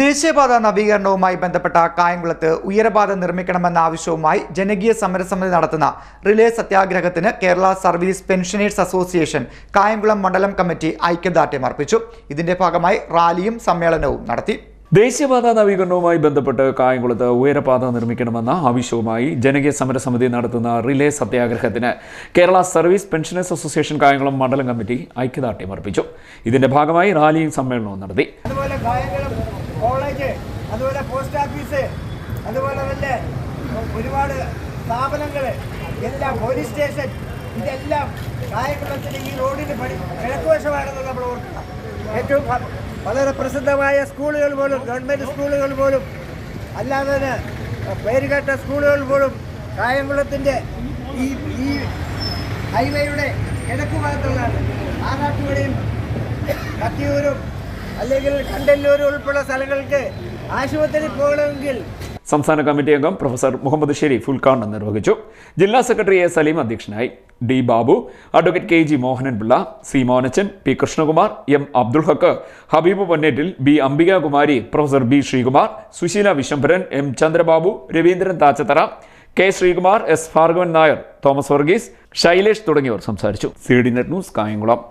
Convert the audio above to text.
ദേശീയപാത നവീകരണവുമായി ബന്ധപ്പെട്ട കായംകുളത്ത് ഉയരപാത നിർമ്മിക്കണമെന്ന ആവശ്യവുമായി ജനകീയ സമരസമിതി നടത്തുന്ന relay സത്യാഗ്രഹത്തിന് Kerala service pensioners association Kayamkulam മണ്ഡലം കമ്മിറ്റി ഐക്യദാർഢ്യം അർപ്പിച്ചു. ഇതിന്റെ ഭാഗമായി റാലിയും സമ്മേളനവും നടത്തി. ദേശീയപാത നവീകരണവുമായി ബന്ധപ്പെട്ട് കായംകുളത്ത് ഉയരപാത നിർമ്മിക്കണമെന്ന ആവശ്യവുമായി ജനകീയ സമരസമിതി നടത്തുന്ന relay സത്യാഗ്രഹത്തിന് Kerala service pensioners association Kayamkulam മണ്ഡലം കമ്മിറ്റി ഐക്യദാർഢ്യം അർപ്പിച്ചു. ഇതിന്റെ ഭാഗമായി റാലിയും സമ്മേളനവും നടത്തി. കോളേജ് അതുപോലെ പോസ്റ്റ് ഓഫീസ് അതുപോലെ തന്നെ ഒരുപാട് സ്ഥാപനങ്ങൾ എല്ലാം പോലീസ് സ്റ്റേഷൻ ഇതെല്ലാം കായംകുളത്തിന് ഈ റോഡിന് പണി കിഴക്കുവശമാണെന്ന് നമ്മൾ ഓർക്കുക. ഏറ്റവും വളരെ പ്രസിദ്ധമായ സ്കൂളുകൾ പോലും ഗവൺമെന്റ് സ്കൂളുകൾ പോലും അല്ലാതെ തന്നെ പേരുകേട്ട സ്കൂളുകൾ പോലും കായംകുളത്തിന്റെ ഈ ഈ ഹൈവേയുടെ കിഴക്ക് ഭാഗത്തുള്ളതാണ് ആറാട്ടുകടയും കത്തിയൂരും അല്ലെങ്കിൽ കണ്ടല്ലൂർ ഉൾപ്പെടെ സ്ഥലങ്ങൾക്ക് ആശുപത്രി പോകണമെങ്കിൽ സംസ്ഥാന കമ്മിറ്റി അംഗം പ്രൊഫസർ മുഹമ്മദ് ഷെരീഫ് ഉദ്ഘാടനം നിർവഹിച്ചു. ജില്ലാ സെക്രട്ടറി എ സലീം അധ്യക്ഷനായി D Babu advocate K G Mohananpillai C Monachan P Krishnakumar M Abdul Haq Habeeb Ponnettil B Ambikakumari professor B Sreekumar Susheela Vishambharan M Chandrababu Raveendran Thachathara K Sreekumar S Bhargavan Nair Thomas Varghese Shailesh തുടങ്ങിയവർ സംസാരിച്ചു. C D net news Kayamkulam.